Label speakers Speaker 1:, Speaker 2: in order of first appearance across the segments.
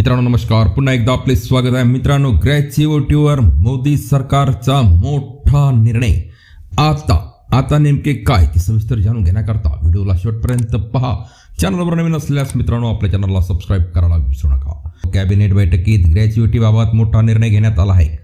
Speaker 1: मित्रांनो नमस्कार. पुन्हा एकदा आपले स्वागत आहे. मित्रांनो ग्रॅच्युएटीवर मोदी सरकारचा मोठा निर्णय. आता आता नेमके काय ते सविस्तर जाणून घेण्याकरता व्हिडिओला शेवटपर्यंत पहा. चॅनलवर नवीन असल्यास मित्रांनो आपल्या चॅनलला सबस्क्राईब करायला विसरू नका. कॅबिनेट बैठकीत ग्रॅच्युएटीबाबत मोठा निर्णय घेण्यात आला आहे.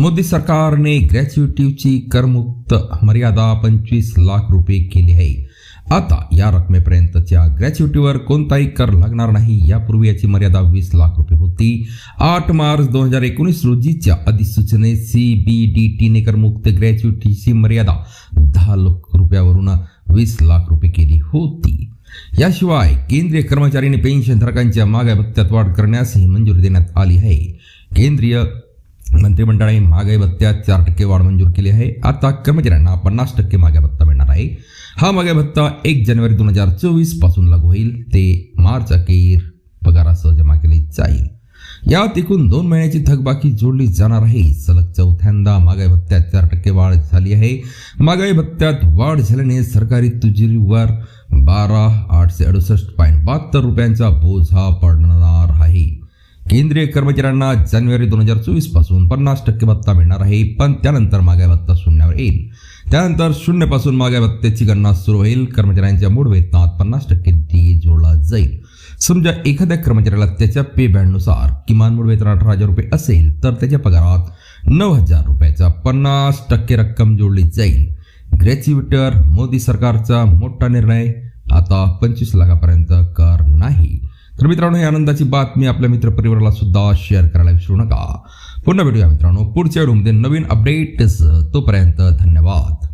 Speaker 1: मोदी सरकारने ग्रॅच्युएटीची करमुक्त मर्यादा पंचवीस लाख रुपये केली आहे. आता या रकमेपर्यंतच्या ग्रॅच्युटीवर कोणताही कर लागणार नाही. यापूर्वी याची मर्यादा वीस लाख रुपये होती. आठ मार्च दोन हजार एकोणीस रोजीच्या अधिसूचनेत सी बी डी टीने करमुक्त ग्रॅच्युटीची मर्यादा दहा लाख रुपयावरून वीस लाख रुपये केली होती. याशिवाय केंद्रीय कर्मचारी आणि पेन्शनधारकांच्या मागाय भत्त्यात वाढ करण्यासही मंजुरी देण्यात आली आहे. केंद्रीय मंत्रिमंडळाने महागाई भत्त्यात चार टक्के वाढ मंजूर केली आहे. आता कर्मचाऱ्यांना पन्नास टक्के महागाई भत्ता आहे. हा मागे भत्ता एक जानेवारी दोन हजार चोवीसपासून लागू होईल. ते मार्च अखेर पगारासह जमा केले जाईल. यात एकूण दोन महिन्याची थकबाकी जोडली जाणार आहे. सलग चौथ्यांदा महागाई भत्त्यात चार टक्के वाढ झाली आहे. महागाई भत्त्यात वाढ झाल्याने सरकारी तुजिरीवर बारा आठशे अडुसष्ट पॉईंट बहात्तर रुपयांचा बोजा पडणार आहे. केंद्रीय कर्मचाऱ्यांना जानेवारी दोन हजार चोवीसपासून पन्नास टक्के भत्ता मिळणार आहे. पण त्यानंतर मागाई भत्ता शून्यावर येईल. त्यानंतर शून्यपासून मागे भत्त्याची गणना सुरू होईल. कर्मचाऱ्यांच्या मूळ वेतनात पन्नास टक्के डी जोडला जाईल. समजा एखाद्या कर्मचाऱ्याला त्याच्या पे बँडनुसार किमान मूळ वेतन अठरा हजार रुपये असेल तर त्याच्या पगारात नऊ हजार रुपयाचा पन्नास टक्के रक्कम जोडली जाईल. ग्रॅच्युएटर मोदी सरकारचा मोठा निर्णय. आता पंचवीस लाखापर्यंत कर नाही. तर मित्रांनो ही आनंदाची बातमी आपल्या मित्रपरिवाराला सुद्धा शेअर करायला विसरू नका. पुन्हा भेटूया मित्रांनो पुढच्या व्हिडिओमध्ये नवीन अपडेट्स तोपर्यंत धन्यवाद.